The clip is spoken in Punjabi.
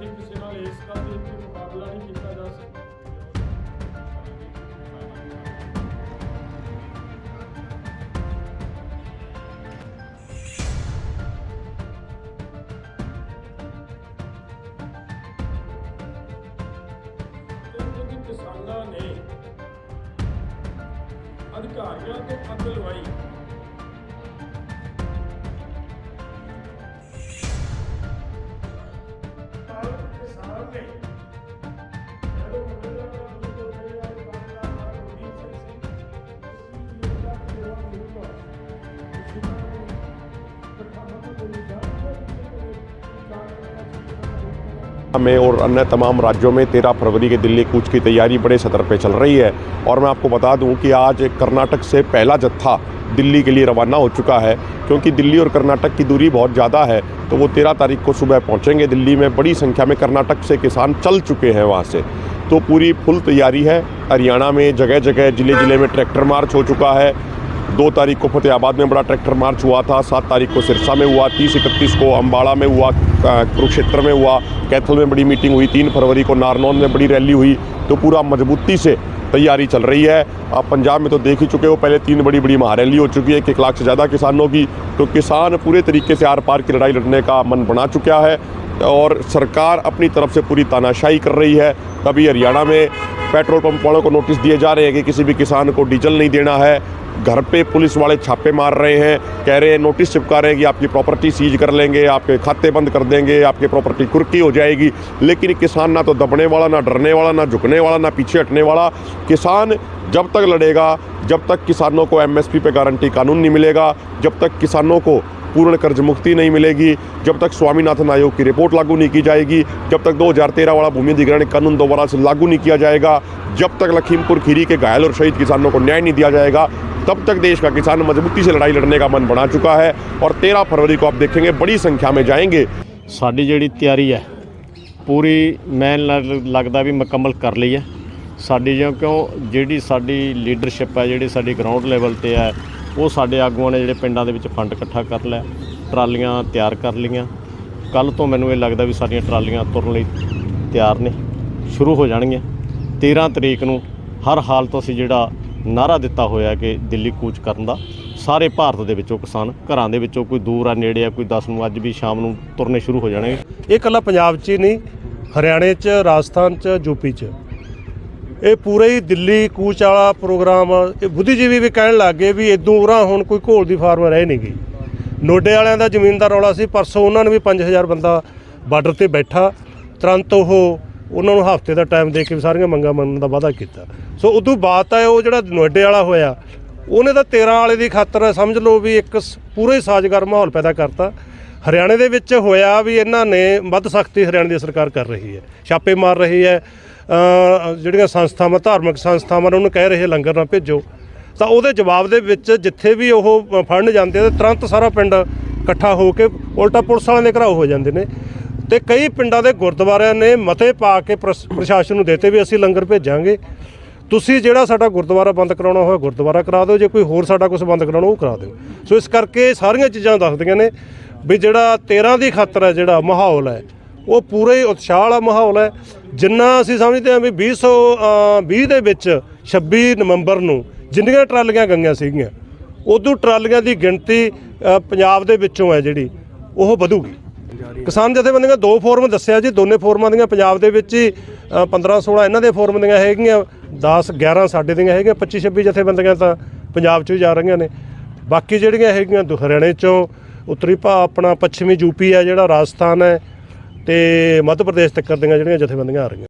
ਇੱਥੇ ਕਿਸੇ ਨਾਲ ਇਸ ਤਰ੍ਹਾਂ ਦੇ ਕੋਈ ਮੁਕਾਬਲਾ ਨਹੀਂ ਕੀਤਾ ਜਾ ਸਕਦਾ। ਕਿਸਾਨਾਂ ਨੇ ਅਧਿਕਾਰੀਆਂ ਤੋਂ ਅੱਗ ਲਵਾਈ। में और अन्य तमाम राज्यों में 13 फरवरी के दिल्ली कूच की तैयारी बड़े सतर पे चल रही है। और मैं आपको बता दूँ कि आज कर्नाटक से पहला जत्था दिल्ली के लिए रवाना हो चुका है, क्योंकि दिल्ली और कर्नाटक की दूरी बहुत ज़्यादा है तो वो तेरह तारीख को सुबह पहुँचेंगे दिल्ली में। बड़ी संख्या में कर्नाटक से किसान चल चुके हैं वहाँ से। तो पूरी फुल तैयारी है। हरियाणा में जगह जगह ज़िले ज़िले में ट्रैक्टर मार्च हो चुका है। दो तारीख को फतेहाबाद में बड़ा ट्रैक्टर मार्च हुआ था, सात तारीख को सिरसा में हुआ, तीस इकतीस को अम्बाड़ा में हुआ कुरुक्षेत्र में हुआ, कैथल में बड़ी मीटिंग हुई, तीन फरवरी को नारनौन में बड़ी रैली हुई तो पूरा मजबूती से तैयारी चल रही है। आप पंजाब में तो देख ही चुके हो, पहले तीन बड़ी बड़ी महारैली हो चुकी है, एक लाख से ज़्यादा किसानों की तो किसान पूरे तरीके से आर पार की लड़ाई लड़ने का मन बना चुका है और सरकार अपनी तरफ़ से पूरी तानाशाही कर रही है। कभी हरियाणा में पेट्रोल पंप वालों को नोटिस दिए जा रहे हैं कि किसी भी किसान को डीजल नहीं देना है। घर पे पुलिस वाले छापे मार रहे हैं। कह रहे हैं, नोटिस चिपका रहे हैं कि आपकी प्रॉपर्टी सीज कर लेंगे, आपके खाते बंद कर देंगे, आपकी प्रॉपर्टी कुर्की हो जाएगी। लेकिन किसान ना तो दबने वाला, ना डरने वाला, ना झुकने वाला, ना पीछे हटने वाला। किसान जब तक लड़ेगा, जब तक किसानों को एमएसपी पे गारंटी कानून नहीं मिलेगा, जब तक किसानों को पूर्ण कर्ज मुक्ति नहीं मिलेगी जब तक स्वामीनाथन आयोग की रिपोर्ट लागू नहीं की जाएगी जब तक 2013 वाला भूमि अधिग्रहण कानून दोबारा से लागू नहीं किया जाएगा जब तक लखीमपुर खीरी के घायल और शहीद किसानों को न्याय नहीं दिया जाएगा तब तक देश का किसान मजबूती से लड़ाई लड़ने का मन बना चुका है और 13 फरवरी को आप देखेंगे बड़ी संख्या में जाएंगे ਸਾਡੀ ਜਿਹੜੀ ਤਿਆਰੀ ਹੈ ਪੂਰੀ ਮੈਂ ਲ- ਲੱਗਦਾ ਵੀ ਮੁਕੰਮਲ ਕਰ ਲਈ ਹੈ ਸਾਡੀ ਜਿਉਂ ਕਿਉਂ ਜਿਹੜੀ ਸਾਡੀ ਲੀਡਰਸ਼ਿਪ ਹੈ ਜਿਹੜੀ ਸਾਡੀ ਗਰਾਊਂਡ ਲੈਵਲ ਤੇ ਹੈ ਉਹ ਸਾਡੇ ਆਗੂਆਂ ਨੇ ਜਿਹੜੇ ਪਿੰਡਾਂ ਦੇ ਵਿੱਚ ਫੰਡ ਇਕੱਠਾ ਕਰ ਲਿਆ, ਟਰਾਲੀਆਂ ਤਿਆਰ ਕਰ ਲਈਆਂ। ਕੱਲ ਤੋਂ ਮੈਨੂੰ ਇਹ ਲੱਗਦਾ ਵੀ ਸਾਡੀਆਂ ਟਰਾਲੀਆਂ ਤੁਰਨ ਲਈ ਤਿਆਰ ਨੇ, ਸ਼ੁਰੂ ਹੋ ਜਾਣਗੀਆਂ। 13 ਤਰੀਕ ਨੂੰ ਹਰ ਹਾਲਤ ਅਸੀਂ ਜਿਹੜਾ ਨਾਰਾ ਦਿੱਤਾ ਹੋਇਆ ਕਿ ਦਿੱਲੀ ਕੂਚ ਕਰਨ ਦਾ, ਸਾਰੇ ਭਾਰਤ ਦੇ ਵਿੱਚੋਂ ਕਿਸਾਨ ਘਰਾਂ ਦੇ ਵਿੱਚੋਂ ਕੋਈ ਦੂਰ ਆ, ਨੇੜੇ ਆ, ਕੋਈ 10 ਨੂੰ ਅੱਜ ਵੀ ਸ਼ਾਮ ਨੂੰ ਤੁਰਨੇ ਸ਼ੁਰੂ ਹੋ ਜਾਣਗੇ। ਇਹ ਇਕੱਲਾ ਪੰਜਾਬ 'ਚ ਹੀ ਨਹੀਂ, ਹਰਿਆਣੇ 'ਚ, ਰਾਜਸਥਾਨ 'ਚ ਯੂਪੀ 'ਚ। ਇਹ ਪੂਰਾ ਹੀ ਦਿੱਲੀ ਕੂਚ ਵਾਲਾ ਪ੍ਰੋਗਰਾਮ, ਇਹ ਬੁੱਧੀਜੀਵੀ ਵੀ ਕਹਿਣ ਲੱਗ ਗਏ ਵੀ ਇਦੋਂ ਉਰਾਂ ਹੁਣ ਕੋਈ ਘੋਲ ਦੀ ਫਾਰਮ ਰਹਿ ਨਹੀਂ ਗਈ। ਨੋਡੇ ਵਾਲਿਆਂ ਦਾ ਜ਼ਮੀਨ ਦਾ ਰੌਲਾ ਸੀ, ਪਰਸੋਂ ਉਹਨਾਂ ਨੂੰ ਵੀ 5000 ਬੰਦਾ ਬਾਰਡਰ ਤੇ ਬੈਠਾ। ਤੁਰੰਤ ਉਹ ਉਹਨਾਂ ਨੂੰ ਹਫ਼ਤੇ ਦਾ ਟਾਈਮ ਦੇ ਕੇ ਵੀ ਸਾਰੀਆਂ ਮੰਗਾਂ ਮੰਨਣ ਦਾ ਵਾਅਦਾ ਕੀਤਾ। ਸੋ ਉਦੋਂ ਬਾਅਦ ਤਾਂ ਉਹ ਜਿਹੜਾ ਨੋਡੇ ਵਾਲਾ ਹੋਇਆ, ਉਹਨੇ ਤਾਂ 13 ਵਾਲੇ ਦੀ ਖਾਤਰ ਸਮਝ ਲਓ ਵੀ ਇੱਕ ਸ- ਪੂਰਾ ਹੀ ਸਾਜ਼ਗਾਰ ਮਾਹੌਲ ਪੈਦਾ ਕਰਤਾ। ਹਰਿਆਣੇ ਦੇ ਵਿੱਚ ਹੋਇਆ ਵੀ ਇਹਨਾਂ ਨੇ ਵੱਧ ਸਖਤੀ ਹਰਿਆਣੇ ਦੀ ਸਰਕਾਰ ਕਰ ਰਹੀ ਹੈ। ਛਾਪੇ ਮਾਰ ਰਹੀ ਹੈ। ਜਿਹੜੀਆਂ ਸੰਸਥਾਵਾਂ, ਧਾਰਮਿਕ ਸੰਸਥਾਵਾਂ ਨੇ ਉਹਨੂੰ ਕਹਿ ਰਹੇ ਲੰਗਰ ਨਾ ਭੇਜੋ, ਤਾਂ ਉਹਦੇ ਜਵਾਬ ਦੇ ਵਿੱਚ ਜਿੱਥੇ ਵੀ ਉਹ ਫੜਨ ਜਾਂਦੇ ਤੇ ਤੁਰੰਤ ਸਾਰਾ ਪਿੰਡ ਇਕੱਠਾ ਹੋ ਕੇ ਉਲਟਾ ਪੁਲਿਸ ਵਾਲਿਆਂ ਦੇ ਘਰਾਓ ਹੋ ਜਾਂਦੇ ਨੇ। ਤੇ ਕਈ ਪਿੰਡਾਂ ਦੇ ਗੁਰਦੁਆਰਿਆਂ ਨੇ ਮਤੇ ਪਾ ਕੇ ਪ੍ਰਸ- ਪ੍ਰਸ਼ਾਸਨ ਨੂੰ ਦੇਤੇ ਵੀ ਅਸੀਂ ਲੰਗਰ ਭੇਜਾਂਗੇ। ਤੁਸੀਂ ਜਿਹੜਾ ਸਾਡਾ ਗੁਰਦੁਆਰਾ ਬੰਦ ਕਰਾਉਣਾ ਹੋਇਆ, ਗੁਰਦੁਆਰਾ ਕਰਾ ਦਿਓ, ਜੇ ਕੋਈ ਹੋਰ ਸਾਡਾ ਕੁਝ ਬੰਦ ਕਰਾਉਣਾ ਉਹ ਕਰਾ ਦਿਓ। ਸੋ ਇਸ ਕਰਕੇ ਸਾਰੀਆਂ ਚੀਜ਼ਾਂ ਦੱਸਦੀਆਂ ਨੇ ਵੀ ਜਿਹੜਾ 13 ਦੀ ਖਾਤਰ ਹੈ, ਜਿਹੜਾ ਮਾਹੌਲ ਹੈ ਉਹ ਪੂਰੇ ਹੀ ਉਤਸ਼ਾਹ ਵਾਲਾ ਮਾਹੌਲ ਹੈ। ਜਿੰਨਾ ਅਸੀਂ ਸਮਝਦੇ ਹਾਂ ਵੀ 2020 ਦੇ ਵਿੱਚ 26 ਨਵੰਬਰ ਨੂੰ ਜਿੰਨੀਆਂ ਟਰਾਲੀਆਂ ਗਈਆਂ ਸੀਗੀਆਂ, ਉਦੋਂ ਟਰਾਲੀਆਂ ਦੀ ਗਿਣਤੀ ਪੰਜਾਬ ਦੇ ਵਿੱਚੋਂ ਹੈ ਜਿਹੜੀ, ਉਹ ਵਧੂਗੀ। ਕਿਸਾਨ ਜਥੇਬੰਦੀਆਂ ਦੋ ਫੋਰਮ ਦੱਸਿਆ ਜੀ, ਦੋਨੇ ਫੋਰਮਾਂ ਦੀਆਂ ਪੰਜਾਬ ਦੇ ਵਿੱਚ ਹੀ 15 16 ਇਹਨਾਂ ਦੇ ਫੋਰਮ ਦੀਆਂ ਹੈਗੀਆਂ 10 11 ਸਾਡੇ ਦੀਆਂ ਹੈਗੀਆਂ 25 26 ਜਥੇਬੰਦੀਆਂ ਤਾਂ ਪੰਜਾਬ 'ਚ ਹੀ ਜਾ ਰਹੀਆਂ ਨੇ। ਬਾਕੀ ਜਿਹੜੀਆਂ ਹੈਗੀਆਂ ਦੁ- ਹਰਿਆਣੇ 'ਚੋਂ, ਉੱਤਰੀ ਭਾ ਆਪਣਾ ਪੱਛਮੀ ਯੂਪੀ ਹੈ ਜਿਹੜਾ ਰਾਜਸਥਾਨ ਹੈ ਤੇ ਮੱਧ ਪ੍ਰਦੇਸ਼ ਤੱਕ ਦੀਆਂ ਜਿਹੜੀਆਂ ਜਥੇਬੰਦੀਆਂ ਆ ਰਹੀਆਂ।